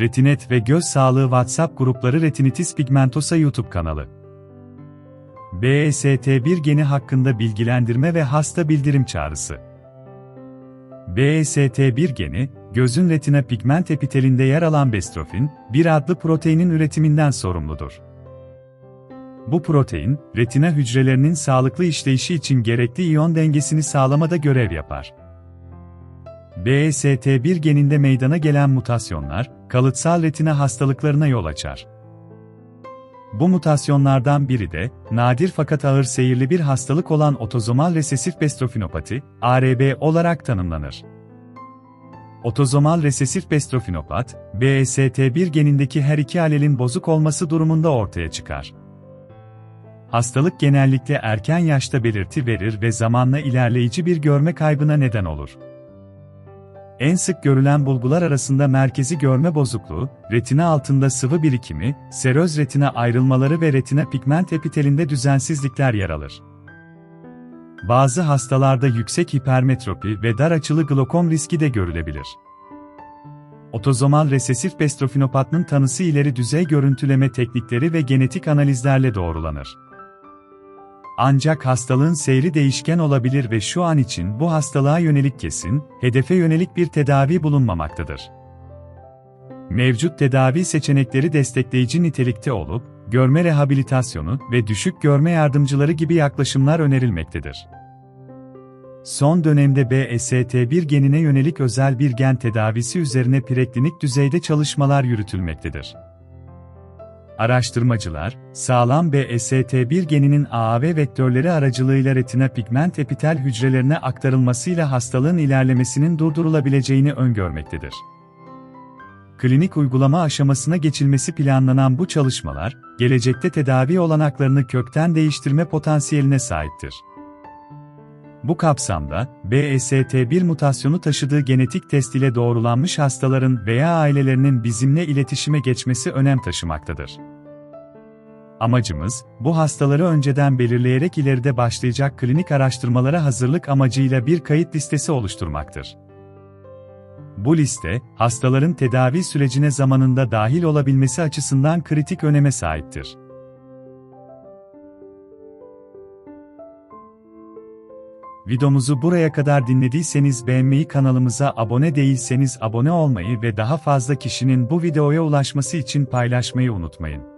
Retinet ve Göz Sağlığı WhatsApp grupları Retinitis Pigmentosa YouTube kanalı. BST1 geni hakkında bilgilendirme ve hasta bildirim çağrısı. BST1 geni, gözün retina pigment epitelinde yer alan bestrofin, bir adlı proteinin üretiminden sorumludur. Bu protein, retina hücrelerinin sağlıklı işleyişi için gerekli iyon dengesini sağlamada görev yapar. BST1 geninde meydana gelen mutasyonlar, kalıtsal retina hastalıklarına yol açar. Bu mutasyonlardan biri de, nadir fakat ağır seyirli bir hastalık olan otozomal resesif bestrofinopati, ARB olarak tanımlanır. Otozomal resesif bestrofinopat, BST1 genindeki her iki alelin bozuk olması durumunda ortaya çıkar. Hastalık genellikle erken yaşta belirti verir ve zamanla ilerleyici bir görme kaybına neden olur. En sık görülen bulgular arasında merkezi görme bozukluğu, retina altında sıvı birikimi, seröz retina ayrılmaları ve retina pigment epitelinde düzensizlikler yer alır. Bazı hastalarda yüksek hipermetropi ve dar açılı glokom riski de görülebilir. Otozomal resesif bestrofinopatının tanısı ileri düzey görüntüleme teknikleri ve genetik analizlerle doğrulanır. Ancak hastalığın seyri değişken olabilir ve şu an için bu hastalığa yönelik kesin, hedefe yönelik bir tedavi bulunmamaktadır. Mevcut tedavi seçenekleri destekleyici nitelikte olup, görme rehabilitasyonu ve düşük görme yardımcıları gibi yaklaşımlar önerilmektedir. Son dönemde BST1 genine yönelik özel bir gen tedavisi üzerine preklinik düzeyde çalışmalar yürütülmektedir. Araştırmacılar, sağlam BST1 geninin AAV vektörleri aracılığıyla retina pigment epitel hücrelerine aktarılmasıyla hastalığın ilerlemesinin durdurulabileceğini öngörmektedir. Klinik uygulama aşamasına geçilmesi planlanan bu çalışmalar, gelecekte tedavi olanaklarını kökten değiştirme potansiyeline sahiptir. Bu kapsamda, BST1 mutasyonu taşıdığı genetik test ile doğrulanmış hastaların veya ailelerinin bizimle iletişime geçmesi önem taşımaktadır. Amacımız, bu hastaları önceden belirleyerek ileride başlayacak klinik araştırmalara hazırlık amacıyla bir kayıt listesi oluşturmaktır. Bu liste, hastaların tedavi sürecine zamanında dahil olabilmesi açısından kritik öneme sahiptir. Videomuzu buraya kadar dinlediyseniz beğenmeyi kanalımıza abone değilseniz abone olmayı ve daha fazla kişinin bu videoya ulaşması için paylaşmayı unutmayın.